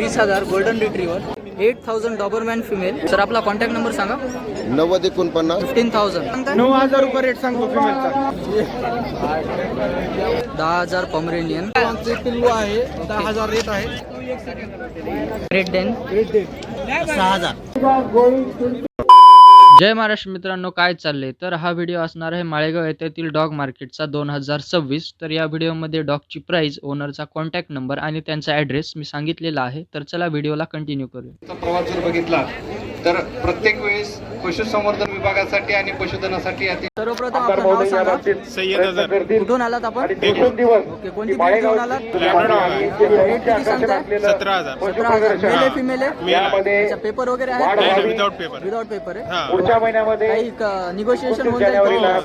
वीस हजार golden retriever eight thousand Dobermann female sir आपला कॉन्टॅक्ट नंबर सांगा. नव्वद एकोणपन्नास. फिफ्टीन थाउजंड नऊ हजार रुपये रेट सांगतो फिमेलचा दहा हजार पॉमरेनियन पिल्लू आहे. दहा हजार रेट आहे. रेड डेन सहा हजार. जय महाराष्ट्र मित्रांनो काय चाललंय? तर हा व्हिडिओ असणार आहे माळेगाव येथील डॉग मार्केटचा दोन हजार सव्वीस. तर या व्हिडिओमध्ये डॉगची प्राइस ओनरचा कॉन्टॅक्ट नंबर आणि त्यांचा ॲड्रेस मी सांगितलेला आहे. तर चला व्हिडिओला कंटिन्यू करूया. प्रवास जर बघितला तर प्रत्येक वेळेस पशुसंवर्धन विभागासाठी आणि पशुधनासाठी अति सर्वप्रथम आपलं नाव सांगा. कुठून आलात आपण? ओके कोणती breed घेऊन आलात? रेट किती सांगताय? सतरा हजार. सतरा हजार. मेल आहे फिमेल आहे? अच्छा, पेपर वगैरे आहे? विदाउट पेपर विदाउट पेपर आहे? हा. पुढच्या महिन्यामध्ये काही निगोशिएशन होऊन जाईल का?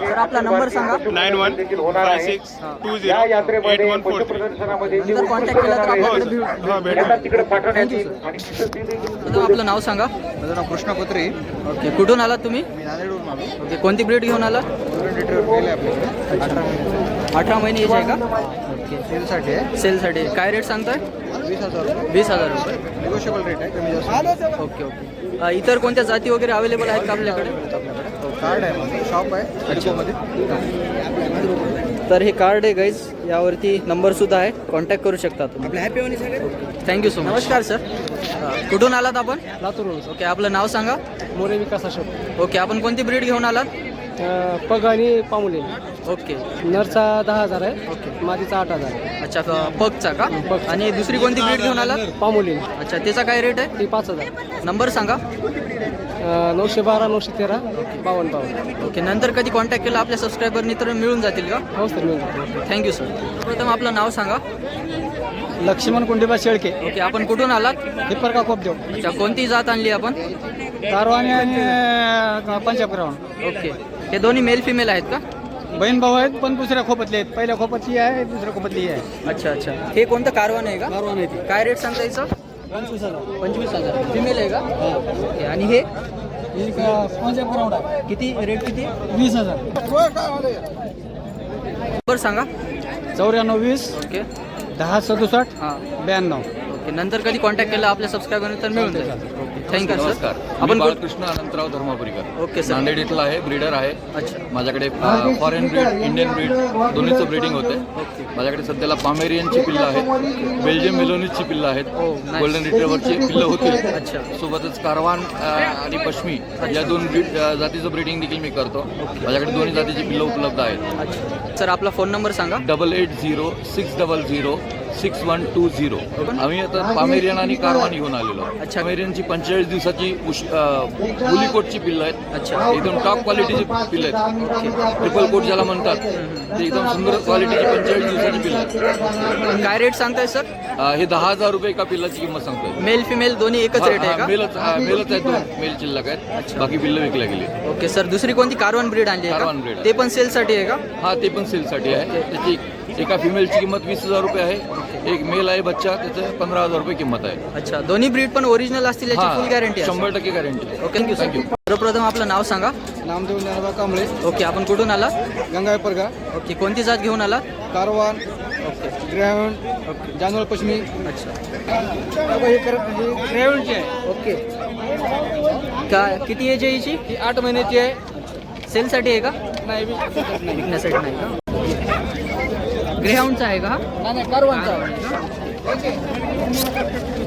तर आपला नंबर सांगा. Nine one five six two zero eight one four three नंतर कॉन्टॅक्ट केला तर आपल्याकडे भेट- हो देखील प्रथम आपलं नाव सांगा. माझं नाव कृष्णा पत्रे ओके कुठून आलात तुम्ही? मी नांदेडवरून आलो. ओके कोणती ब्रीड घेऊन आलात? गेले आपल्याकडे. अठरा महिने. एज आहे का? ओके सेलसाठी आहे. सेलसाठी. काय रेट सांगताय? वीस हजार रुपये. वीस हजार रुपये. निगोशिएबल रेट आहे कमी जास्त. Okay okay. अ, इतर कोणत्या जाती वगैरे अवेलेबल आहेत का आपल्याकडे? आपल्याकडे. कार्ड आहे माझं. शॉप आहे डिपोमध्ये तर हे कार्ड आहे गाईज यावरती नंबर सुद्धा आहे. कॉन्टॅक्ट करू शकता तुम्ही. आपल्या हॅपी थँक्यू सो नमस्कार सर कुठून आलात आपण? लातूर ओके आपलं नाव सांगा. मोरे विकास अशोक. ओके आपण कोणती ब्रीड घेऊन आलात? पग आणि पामुले. ओके नरचा दहा हजार आहे. ओके मादीचा आठ हजार आहे. अच्छा क- पगचा का? आणि दुसरी कोणती ब्रीड घेऊन आलात? पामुले. अच्छा त्याचा काय रेट आहे? ती पाच हजार. नंबर सांगा. नऊशे बारा नऊशे तेरा बावन्न बावन्न. ओके नंतर कधी कॉन्टॅक्ट केला आपल्या सबस्क्रायबरनी तर मिळून जातील का? हो सर मिळून थँक्यू सर प्रथम आपलं नाव सांगा. लक्ष्मण कुंडेबा शेळके. ओके आपण कुठून आलात? हिप्पर का कोप देऊ. अच्छा कोणती जात आणली आपण? कारवानी आणि पंजाब ग्राउंड ओके. हे दोन्ही मेल फिमेल आहेत का? बहीण भाऊ आहेत पण दुसऱ्या खोपतले आहेत. पहिल्या खोपतली आहे दुसऱ्या खोपतली आहे. अच्छा अच्छा. हे कोणतं कारवान आहे का? कारवान आहे ती. काय रेट सांगता याचं पंचवीस हजार. पंचवीस हजार. फिमेल आहे का? ओके आणि हे? एक पंजाब ग्राउंड आहे किती? रेट किती? वीस हजार. बरं सांगा. चौऱ्याण्णव वीस ओके. दहा सदुसष्ट हां. ब्याण्णव. ओके नंतर कधी कॉन्टॅक्ट केला आपल्या सबस्क्रायबरने तर मिळून जाईल. थँक्यू नमस्कार. आपण बाळकृष्ण अनंतराव धर्मापुरीकर. ओके सर नांदेड इथला आहे ब्रीडर आहे. अच्छा. माझ्याकडे फॉरेन ब्रीड इंडियन ब्रीड दोन्हीचं ब्रीडिंग होते माझ्याकडे सध्याला पामेरियनची पिल्लं आहेत. बेल्जियम मेलोनीजची पिल्लं आहेत. Oh, nice. गोल्डन रिट्रेवरची पिल्लं होती अच्छा. सोबतच कारवान अ, आणि पश्मी या दोन ब्रीड अ, जातीचं ब्रीडिंग देखील मी करतो. माझ्याकडे दोन्ही जातीची पिल्लं उपलब्ध आहेत. अच्छा. सर आपला फोन नंबर सांगा. Double eight zero six double zero six one two zero आम्ही आता पामेरियन आणि कारवान घेऊन आलेलो. अच्छा. पामेरियनची पंचेचाळीस दिवसाची बुलीकोटची पिल्लं आहेत. अच्छा. एकदम टॉप क्वालिटीची पिल्लं आहेत. ट्रिपल कोट ज्याला म्हणतात ते एकदम सुंदर क्वालिटीची पंचेचाळीस दिवसाची पिल्लं आहेत. काय रेट सांगताय सर हे दहा हजार रुपये एका पिल्लाची किंमत सांगतोय. मेल फिमेल दोन्ही एकच रेट आहे मेलच मेलच आहेत दोन. मेल शिल्लक आहेत. बाकी पिल्लं विकल्या गेली ओके सर दुसरी कोणती कारवान ब्रीड आणली कारवान breed. ते पण सेलसाठी आहे का? हा ते पण सेलसाठी आहे. त्याची एका फिमेलची किंमत वीस हजार रुपये आहे. एक मेल आहे बच्चा त्याचं पंधरा हजार रुपये किंमत आहे. अच्छा दोन्ही ब्रीड पण ओरिजिनल असतील याची फुल गॅरंटी शंभर टक्के गॅरंटी ओके थँक्यू थँक्यू सर्वप्रथम आपलं नाव सांगा. नामदेव ज्ञानोबा कांबळे. ओके आपण कुठून आला गंगाय परगा. ओके कोणती जात घेऊन आला कारवान. ओके ग्रॅव्हन जानवळ पश्चिमी. अच्छा. हे ग्रॅव्हनची आहे. ओके काय किती एज आहे हिची? ही आठ महिन्याची आहे. सेलसाठी आहे का? नाही विकण्यासाठी नाही का? ग्रेहाऊंडचा आहे का? हा? नाही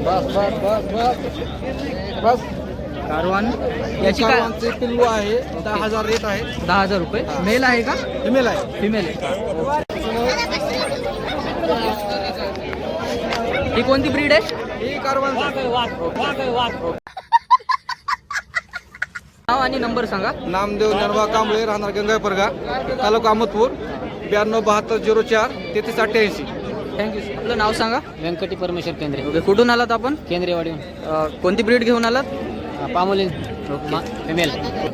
बस बस बस बस. बस. कारवान? याची काय? कारवानचे पिल्लू आहे. दहा हजार रेट आहे. दहा हजार रुपये. मेल आहे का? फिमेल आहे. फिमेल आहे. ही. कोणती ब्रीड आहे? ही कारवानचा. नाव आणि नंबर सांगा. नामदेव ज्ञानोबा कांबळे राहणार गंगाय परगा तालुका अहमदपूर. ब्याण्णव बहात्तर झिरो चार तेहतीस अठ्ठ्याऐंशी. थँक्यू आपलं नाव सांगा. व्यंकटी परमेश्वर केंद्रे. ओके कुठून आलात आपण? केंद्रेवाडी अ, कोणती ब्रीड घेऊन आलात? पामोलिन. फिमेल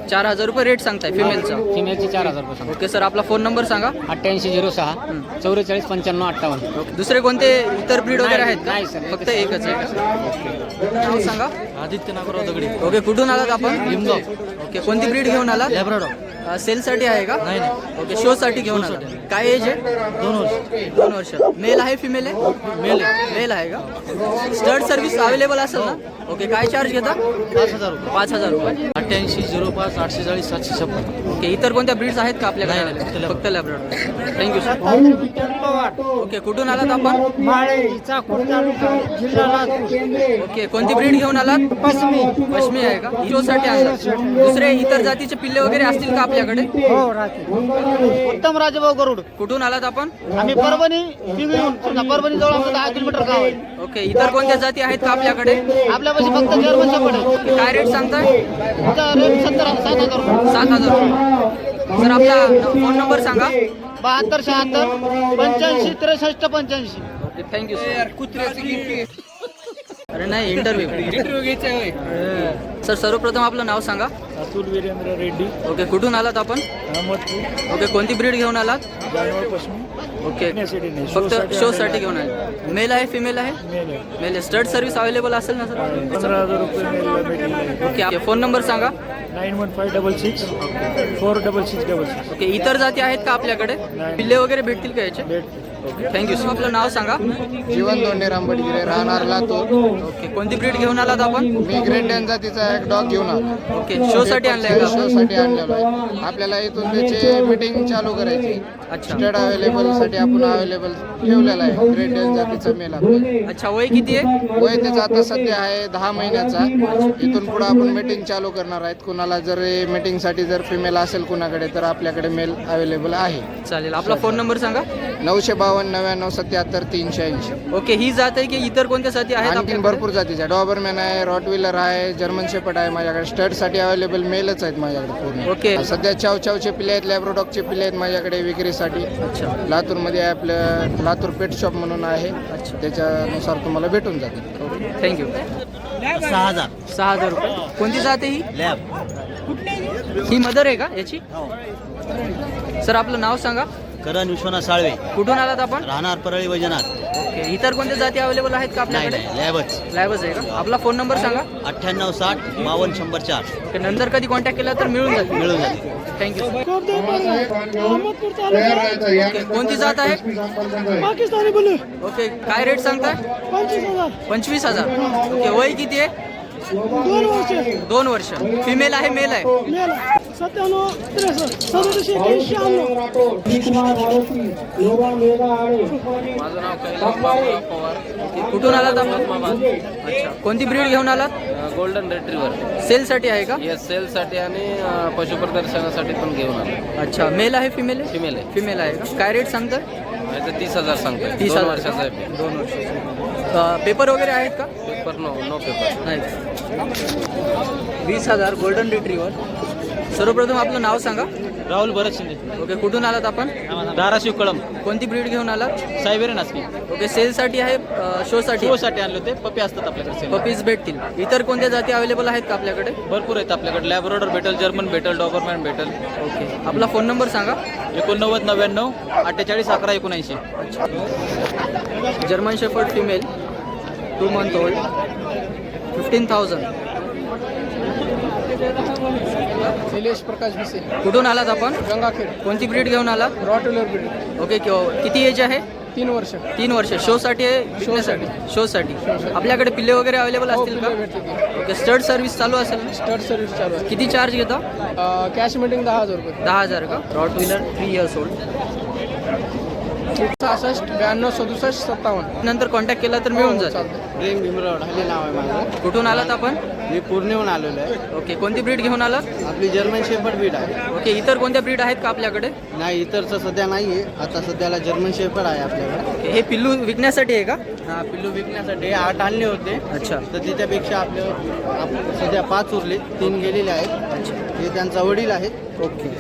चार हजार रुपये रेट सांगताय फिमेलचा फिमेलचे चार हजार रुपये ओके सर आपला फोन नंबर सांगा. अठ्ठ्याऐंशी झिरो सहा चौवेचाळीस पंच्याण्णव अठ्ठावन्न. दुसरे कोणते इतर ब्रीड वगैरे आहेत का? नाही, सर, एकच फक्त एकच आहे? नाव सांगा. आदित्य नागराव दगडी. ओके कुठून आलात आपण? ओके कोणती ब्रीड घेऊन आलात? लॅब्राडॉ अ, सेलसाठी आहे का? नाही नाही. ओके शो साठी घेऊन आला. काय एज आहे? दोन वर्ष. दोन वर्ष. मेल आहे फिमेल आहे? मेल मेल आहे का? स्टड सर्व्हिस अवेलेबल असेल ना? ओके काय चार्ज घेता? पाच हजार रुपये. पाच हजार रुपये. अठ्ठ्याऐंशी झिरो पाच आठशे चाळीस सातशे छप्पन. ओके इतर कोणत्या ब्रीड्स आहेत का आपल्याकडे? नाही, फक्त फक्त लॅब्राडोर थँक्यू सर ओके कुठून आलात आपण? ओके कोणती ब्रीड घेऊन आलात? पश्मी. पश्मी आहे का? हिरोसाठी आलात. दुसरे इतर जातीचे पिल्ले वगैरे असतील का आपल्याकडे? उत्तम राजभाऊ गरुड. कुठून आलात आपण? आम्ही परभणी परभणी जवळ आमचं दहा किलोमीटर गाव आहे. ओके इतर कोणत्या जाती आहेत का आपल्याकडे? आपल्यापाशी फक्त जर्मन शेपड आहे. काय रेट सांगताय? त्याचा रेट सत्तर सात हजार रुपये. सात हजार रुपये. सर आपला फोन नंबर सांगा. बहात्तर शहात्तर पंच्याऐंशी त्रेसष्ट पंच्याऐंशी. ओके थँक्यू सर अरे नाही इंटरव्ह्यू सर सर्वप्रथम आपलं नाव सांगा. अतुल वीरेंद्र रेड्डी. ओके कुठून आलात आपण? अहमदपूर. ओके कोणती ब्रीड घेऊन आलात? ओके. फक्त शो साठी आहे. घेऊन आले. मेल आहे फिमेल आहे? मेल आहे. मेल स्टड सर्व्हिस अवेलेबल असेल ना सर? पंधरा हजार रुपये मेलला भेटेल ओके आपले फोन नंबर सांगा. Nine one five double six four double six double six okay इतर जाती आहेत का आपल्याकडे? नाही. पिल्ले वगैरे भेटतील का याचे? थँक्यू सर आपलं नाव सांगा. जीवन दोंडे रामबडगिरे राहणार लातूर. ओके कोणती ब्रीड घेऊन आलात आपण? मी ग्रेट डॅन जातीचा एक डॉग घेऊन आलो. ओके शो साठी आणलंय का? शो साठी आणलेलो आहे. आपल्याला इथून त्याची मीटिंग चालू करायची. अच्छा. स्टेट अवेलेबलसाठी आपण अवेलेबल ठेवलेला आहे. ग्रेट डॅन जातीचा मेल आपला. अच्छा वय किती आहे? वय त्याचा आता सध्या आहे दहा महिन्याचा. इथून पुढे आपण मीटिंग चालू करणार आहेत. कुणाला जर मीटिंगसाठी जर फिमेल असेल कुणाकडे तर आपल्याकडे मेल अवेलेबल आहे. चालेल. आपला फोन नंबर सांगा. नऊशे बावन्न नव्याण्णव सत्याहत्तर तीनशे ऐंशी. ओके ही जात आहे की इतर कोणत्या जाती आहेत आणखीन आपल्याकडे? भरपूर जातीच्या. डॉबरमॅन आहे रॉटविलर आहे जर्मन शेपट आहे माझ्याकडे. स्टडसाठी अवेलेबल मेलच आहेत माझ्याकडे पूर्ण. ओके. सध्या चाव चावचे पिले आहेत लॅब्रोडॉगचे पिले आहेत माझ्याकडे विक्रीसाठी. अच्छा. लातूरमध्ये आहे आपलं लातूर पेट शॉप म्हणून आहे. अच्छा. त्याच्यानुसार तुम्हाला भेटून जातील. थँक्यू सहा हजार. सहा हजार रुपये. कोणती जात आहे ही? लॅब. ही मदर आहे का याची? सर आपलं नाव सांगा. करण विश्वनाथ साळवे. कुठून आलात आपण? राहणार परळी वैजनाथ. ओके इतर कोणत्या जाती अवेलेबल आहेत का नाही आपल्याकडे? नाही लॅबच. लॅबच आहे का? आपला फोन नंबर सांगा. अठ्ठ्याण्णव साठ बावन्न शंभर चार. ओके नंतर कधी कॉन्टॅक्ट केला तर मिळून जाईल मिळून जाते थँक्यू ओके कोणती जात आहे? पाकिस्तानी बोलू. ओके काय रेट सांगताय? पंचवीस हजार. पंचवीस हजार. ओके वय किती आहे? दोन वर्ष. दोन वर्ष. फिमेल आहे मेल आहे. मेल सत्त्याण्णव त्रेसष्ट सदतीसशे एक्याऐंशी शहाण्णव माझं नाव कैलास पवार. कुठून आलात आपण? अच्छा. कोणती ब्रीड घेऊन आलात? गोल्डन रेट्रीवर सेलसाठी आहे का? येस सेलसाठी आणि अ, पशुप्रदर्शनासाठी पण घेऊन आलो. अच्छा. मेल आहे फिमेल आहे? फिमेल आहे. फिमेल आहे का? काय रेट सांगताय? याचं तीस हजार सांगतोय. तीस दोन हजार. वर्षाचा आहे दोन वर्ष. पेपर वगैरे आहेत का? पेपर नो नो पेपर नाही वीस हजार गोल्डन रिट्रीवर सर्वप्रथम आपलं नाव सांगा. राहुल भरत शिंदे. ओके कुठून आलात आपण? धाराशिव कळम कोणती ब्रीड घेऊन आलात? सायबेरे नाचकी ओके सेलसाठी आहे शोसाठी? साठी आणले होते. पप्पी असतात आपल्याकडे पपीज भेटतील. इतर कोणत्या जाती अवेलेबल आहेत का आपल्याकडे? भरपूर आहेत आपल्याकडे. लॅबरोडर भेटेल जर्मन भेटेल डॉबरमॅन भेटेल. ओके आपला फोन नंबर सांगा. एकोणनव्वद नव्याण्णव अठ्ठेचाळीस अकरा एकोणऐंशी. German shepherd female two month old fifteen thousand Nilesh Prakash Bhise. कुठून आलात आपण? गंगाखेड. कोणती ब्रीड घेऊन आलात? Rottweiler breed. ओके किती एज आहे? तीन वर्ष. तीन वर्ष. शोसाठी आहे? विकण्यासाठी शोसाठी आपल्याकडे पिल्ले वगैरे अवेलेबल असतील का? ओके स्टड सर्व्हिस चालू असेल ना? स्टड सर्व्हिस चालू आहे. किती चार्ज घेता? कॅश मीटिंग दहा हजार रुपये. दहा हजार का? Rottweiler three years old सहासष्ट ब्याण्णव सदुसष्ट सत्तावन्न. नंतर कॉन्टॅक्ट केला तर मिळून जाते प्रेम भीमराव ढाले नाव आहे माझं. कुठून आलात आपण? मी पूर्णेहून आलेलो आहे. ओके कोणती ब्रीड घेऊन आलात? आपली जर्मन शेफर्ड ब्रीड आहे. ओके इतर कोणत्या ब्रीड आहेत का आपल्याकडे? नाही इतरचं सध्या नाही आहे आता सध्याला जर्मन शेफर्ड आहे आपल्याकडे. ओके हे पिल्लू विकण्यासाठी आहे का? हा पिल्लू विकण्यासाठी. आठ आणले होते. अच्छा. तर त्याच्यापेक्षा आपल्या आप सध्या पाच उरले. तीन गेलेले आहेत. हे त्यांचा वडील आहेत. ओके.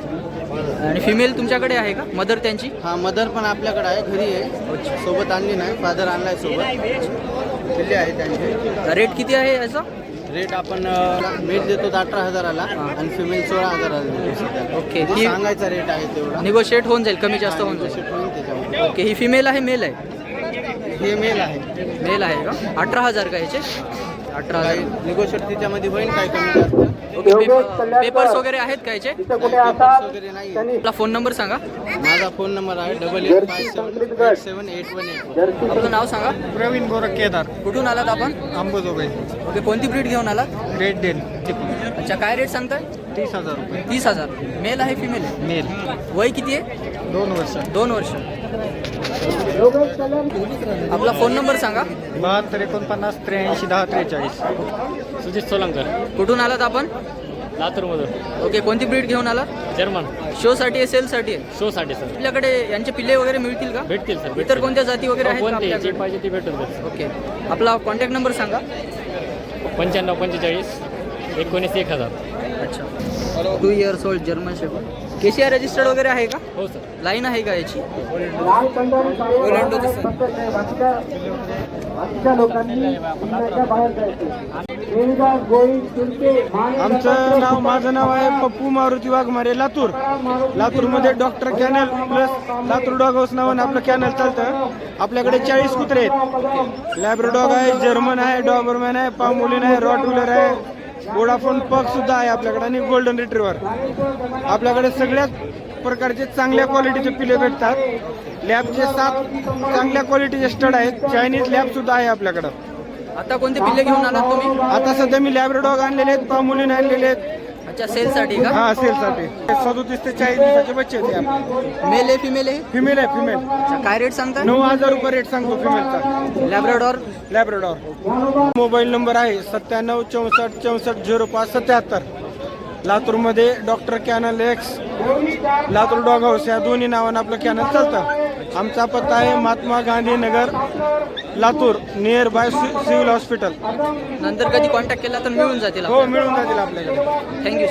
आणि फिमेल तुमच्याकडे आहे का? मदर त्यांची? हा मदर पण आपल्याकडे आहे घरी आहे. सोबत आणली नाही फादर आणलाय सोबत. दिले आहे त्यांचे? रेट किती आहे याचा? रेट आपण मेल देतो अठरा हजाराला आणि फिमेल सोळा हजाराला. ओके ही सांगायचा रेट आहे तेवढा? निगोशिएट होऊन जाईल कमी जास्त होऊन जाईल. ओके ही फिमेल आहे मेल आहे? हे मेल आहे. मेल आहे का? अठरा हजार का याचे? अठरा हजार. निगोशिएट त्याच्यामध्ये होईल काय कमी जास्त. ओके पेपर्स वगैरे आहेत का याचे? आपला फोन नंबर सांगा. माझा फोन नंबर आहे double eight five seven eight seven eight one eight. आपलं नाव सांगा. प्रवीण गोरख केदार. कुठून आलात आपण? अंबोजोगाई. ओके कोणती ब्रीड घेऊन आलात? रेड डेल अच्छा काय रेट सांगताय? तीस हजार रुपये. तीस हजार. मेल आहे फिमेल आहे? मेल वय किती आहे? दोन वर्ष. दोन वर्ष. आपला फोन नंबर सांगा. बहात्तर एकोणपन्नास त्र्याऐंशी दहा त्रेचाळीस. सुजित सोलंकर. कुठून आलात आपण? लातूरमधून. ओके कोणती ब्रीड घेऊन आलात जर्मन. शो साठी आहे? सेल साठी आहे शोसाठी सर. आपल्याकडे यांचे पिल्ले वगैरे मिळतील का? भेटतील सर इतर कोणत्या जाती वगैरे आहेत का कोणते? जे आपल्याकडे? पाहिजे ते भेटून जाईल ओके. आपला कॉन्टॅक्ट नंबर सांगा. पंच्याण्णव पंचेचाळीस एकोणीस एक हजार. अच्छा. Two years old German shepherd K C I registered वगैरे आहे का? हो सर. लाईन आहे का याची? बाकीच्या लोकांनी बाहेर जायचे. आमचं नाव माझं नाव आहे पप्पू मारुती वाघमारे लातूर. लातूरमध्ये doctor kennel plus Latur dog house नावानं आपलं कॅनल चालतं. आपल्याकडे चाळीस कुत्रे आहेत. लॅब्रोडॉग आहे जर्मन आहे डॉबरमॅन आहे पामोलिन आहे रॉटविलर आहे. वोडाफोन पग सुद्धा आहे आपल्याकडे आणि गोल्डन रिट्रीवर आपल्याकडे सगळ्याच प्रकारचे चांगल्या क्वालिटीचे पिले भेटतात. लॅबचे सात चांगल्या क्वालिटीचे स्टड आहेत. चायनीज लॅब सुद्धा आहे आपल्याकडं. आता कोणते पिल्ले घेऊन आलात तुम्ही? आता सध्या मी लॅब्रोडॉग आणलेले आहेत. पामुलीन आणलेले आहेत. अच्छा सेल साठी का? हा सेलसाठी सदोतीस ते चाळीस दिवसाचे बच्चे आहेत हे आपले. मेल आहे फिमेल आहे? फिमेल आहे फिमेल अच्छा काय रेट सांगताय नऊ हजार रुपये रेट सांगतो फिमेलचा लॅब्राडॉर लॅब्रोडॉर मोबाईल नंबर आहे सत्त्याण्णव चौसष्ट चौसष्ट झिरो पाच सत्याहत्तर. लातूरमध्ये doctor kennel X Latur dog house या दोन्ही नावानं आपलं कॅनल चालतं. आमचा पत्ता आहे Mahatma Gandhi Nagar Latur near by civil hospital नंतर कधी कॉन्टॅक्ट केला तर मिळून जातील हो मिळून जातील आपल्याकडे. थँक्यू